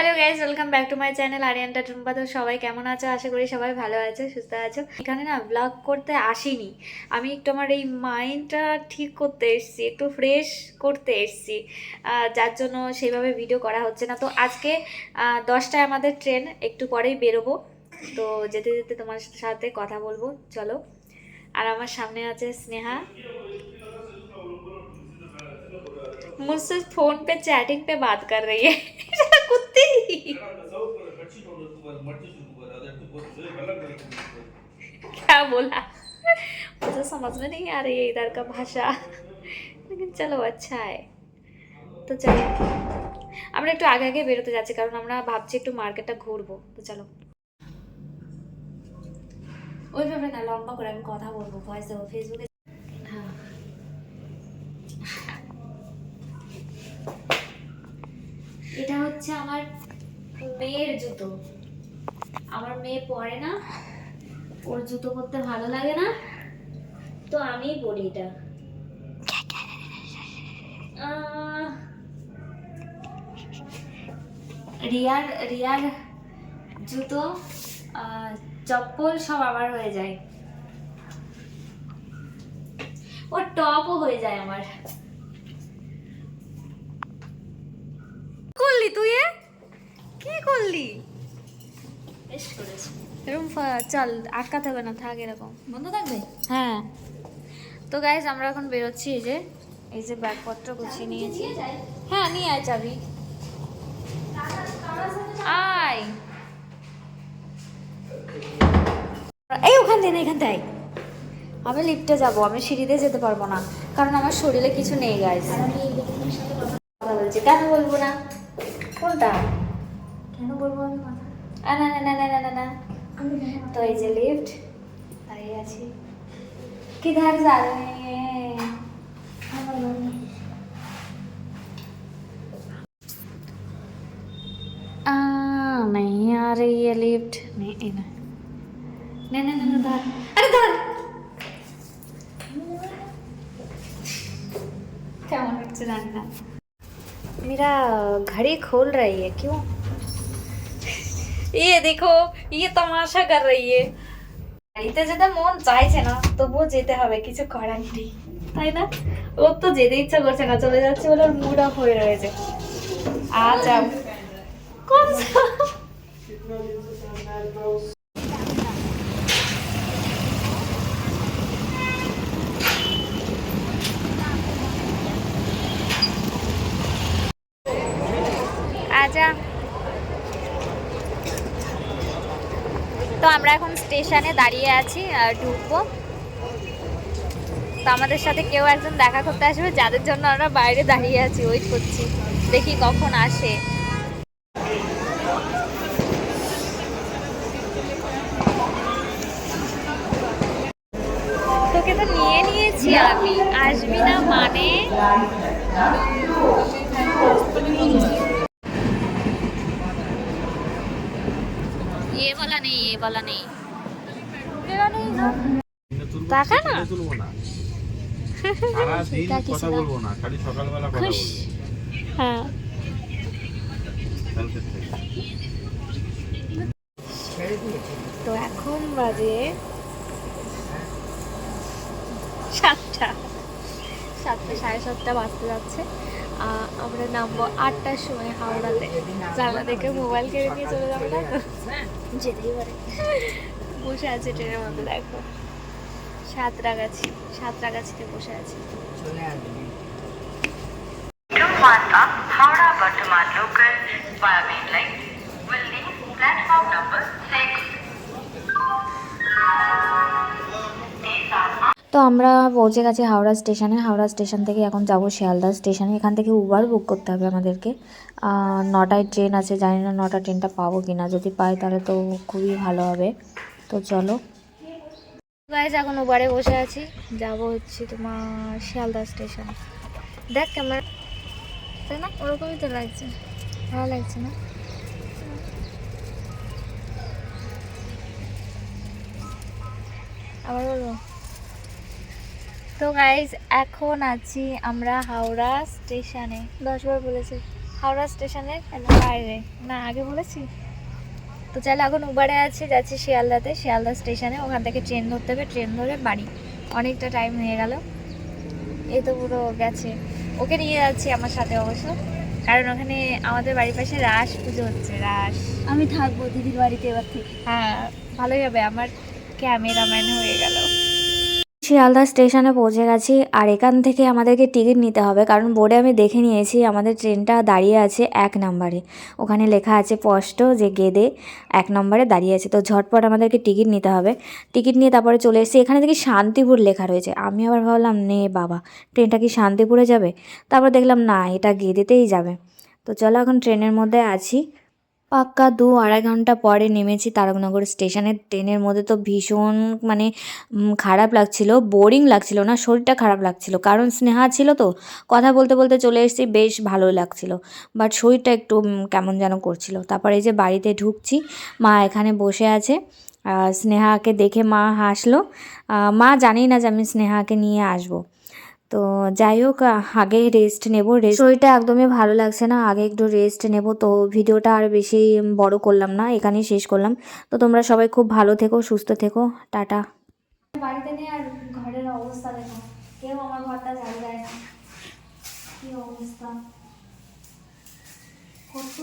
hello guys welcome back to my channel আরিয়ানটা Tumpa তো সবাই কেমন আছো আশা করি সবাই ভালো আছো সুস্থ আছো এখানে না ব্লগ করতে আসিনি আমি একটু আমার এই মাইন্ডটা ঠিক করতে এসেছি একটু ফ্রেশ করতে এসেছি আহ, যার জন্য সেইভাবে ভিডিও করা হচ্ছে না তো আজকে আহ, দশটায় আমাদের ট্রেন একটু পরেই বেরোবো তো যেতে যেতে তোমার সাথে কথা বলবো চলো আর আমার সামনে আছে স্নেহা मुझसे फोन पे चैटिंग पे बात कर रही है कुत्ती क्या बोला मुझे समझ में नहीं आ रही है इधर का भाषा लेकिन चलो अच्छा है তো চলো আমরা একটু আগে আগে বেরোতে যাচ্ছি কারণ আমরা ভাবছি একটু মার্কেটটা ঘুরবো তো চলো ওইভাবে না লম্বা করে আমি কথা বলবো ভয়েস দেবো ফেসবুকে মেয়ের জুতো। আমার মেয়ে পরে না, ওর জুতো পরতে ভালো লাগে না। তো আমিই পরি এটা। রিয়ার রিয়ার জুতো চপ্পল সব আমার হয়ে যায়। ওর টপও হয়ে যায় আমার। করলি? এরকম চল আটকাতে হবে না থাক এরকম। বন্ধ থাকবে? হ্যাঁ। তো গাইজ আমরা এখন বেরোচ্ছি এই যে এই যে ব্যাগপত্র গুছিয়ে নিয়েছি। হ্যাঁ নিয়ে আয় চাবি। আয়। এই ওখান থেকে না এখান থেকে আমি লিফটে যাব আমি সিঁড়িতে যেতে পারব না কারণ আমার শরীরে কিছু নেই গাইজ কেন বলব না। কোনটা? কেন বলবো আমি কথা আ, না না না না না না না আমি কেন তো এই যে লিফট দাঁড়িয়ে আছি কিধার যা रहे हैं আমার মনে आ, नहीं आ रही है लिफ्ट नहीं नहीं नहीं नहीं नहीं धर अरे धर क्या मन से जानना मेरा घड़ी खोल रही है क्यों ये देखो ये तमाशा कर रही है গাড়িতে যেতে মন চাইছে না তবুও যেতে হবে কিছু করার নেই তাই না ওর তো যেতে ইচ্ছা করছে না চলে যাচ্ছে বলে ওর মুড অফ হয়ে রয়েছে আচ্ছা कौन सा আচ্ছা তো আমরা এখন স্টেশনে দাঁড়িয়ে আছি ঢুকবো। তো আমাদের সাথে কেউ একজন দেখা করতে আসবে, যাদের জন্য আমরা বাইরে দাঁড়িয়ে আছি ওয়েট করছি। দেখি কখন আসে। তোকে তো নিয়ে নিয়েছি আমি। আসবি না মানে? ये वाला नहीं ये वाला नहीं मेरा नहीं ना টাকা না তুলবো না সারাদিন সেটা কিছু কথা না। বলবো না খালি সকালবেলা কথা খুশ বলবো হ্যাঁ কালকের থেকে। তো এখন বাজে সাতটা সাতটা সাড়ে সাতটা বাজতে যাচ্ছে আহ, আমরা নামবো আটটার সময় হাওড়াতে। জানলা থেকে মোবাইল কেড়ে নিয়ে চলে যাব না? যেতেই পারে। বসে আছে ট্রেনের মধ্যে দেখো। সাঁতরাগাছি সাঁতরাগাছিতে বসে আছি। will leave platform number 6. তো আমরা পৌঁছে গেছি হাওড়া স্টেশনে। হাওড়া স্টেশন থেকে এখন যাব শিয়ালদা স্টেশনে। এখান থেকে উবার বুক করতে হবে আমাদেরকে। নটায় ট্রেন আছে। জানি না নটা ট্রেনটা পাবো কি না যদি পাই তাহলে তো খুবই ভালো হবে। তো চলো। গাইজ এখন উবারে বসে আছি। যাব হচ্ছে তোমার শিয়ালদা স্টেশন। দেখ ক্যামেরা তাই না? ওরকমই তো লাগছে। ভালো লাগছে না? তো গাইজ এখন আছি আমরা হাওড়া স্টেশনে। দশবার বলেছি হাওড়া স্টেশনের বাইরে। না আগে বলেছি? তো চলো এখন উবারে আছে যাচ্ছি শিয়ালদাতে। শিয়ালদা স্টেশনে ওখান থেকে ট্রেন ধরতে হবে ট্রেন ধরে বাড়ি। অনেকটা টাইম হয়ে গেল। এই তো পুরো গেছে। ওকে নিয়ে যাচ্ছি আমার সাথে অবশ্য। কারণ ওখানে আমাদের বাড়ির পাশে রাস পুজো হচ্ছে রাস। আমি থাকব দিদির বাড়িতে এবার থেকে। হ্যাঁ ভালোই হবে। আমার ক্যামেরাম্যান হয়ে গেল। শিয়ালদা স্টেশনে পৌঁছে গেছি আর এখান থেকে আমাদেরকে টিকিট নিতে হবে। কারণ বোর্ডে আমি দেখে নিয়েছি আমাদের ট্রেনটা দাঁড়িয়ে আছে এক নম্বরে। ওখানে লেখা আছে স্পষ্ট যে গেদে এক নম্বরে দাঁড়িয়ে আছে। তো ঝটপট আমাদেরকে টিকিট নিতে হবে। টিকিট নিয়ে তারপরে চলে এসেছি। এখানে দেখি শান্তিপুর লেখা রয়েছে। আমি আবার ভাবলাম, নে বাবা, ট্রেনটা কি শান্তিপুরে যাবে? তারপর দেখলাম, না, এটা গেদেতেই যাবে। তো চলো এখন ট্রেনের মধ্যে আছি। পাক্কা দু আড়াই ঘণ্টা পরে নেমেছি তারকনগর স্টেশনের ট্রেনের মধ্যে তো ভীষণ মানে খারাপ লাগছিল, বোরিং লাগছিল না, শরীরটা খারাপ লাগছিল। কারণ স্নেহা ছিল তো, কথা বলতে বলতে চলে এসেছি, বেশ ভালো লাগছিল। বাট শরীরটা একটু কেমন যেন করছিল। তারপরে এই যে বাড়িতে ঢুকছি, মা এখানে বসে আছে। স্নেহাকে দেখে মা হাসলো। মা জানেই না যে আমি স্নেহাকে নিয়ে আসব। তো যাই হোক আগে রেস্ট নেব। রেস্ট শরীরটা একদমই ভালো লাগছে না, আগে একটু রেস্ট নেব। তো ভিডিওটা আর বেশি বড় করলাম না, এখানেই শেষ করলাম। তো তোমরা সবাই খুব ভালো থেকো, সুস্থ থেকো। টাটা। বাড়িতে নেই আর ঘরের অবস্থা দেখো। কেউ আমার ঘরটা জানি যায় না। কি অবস্থা? কত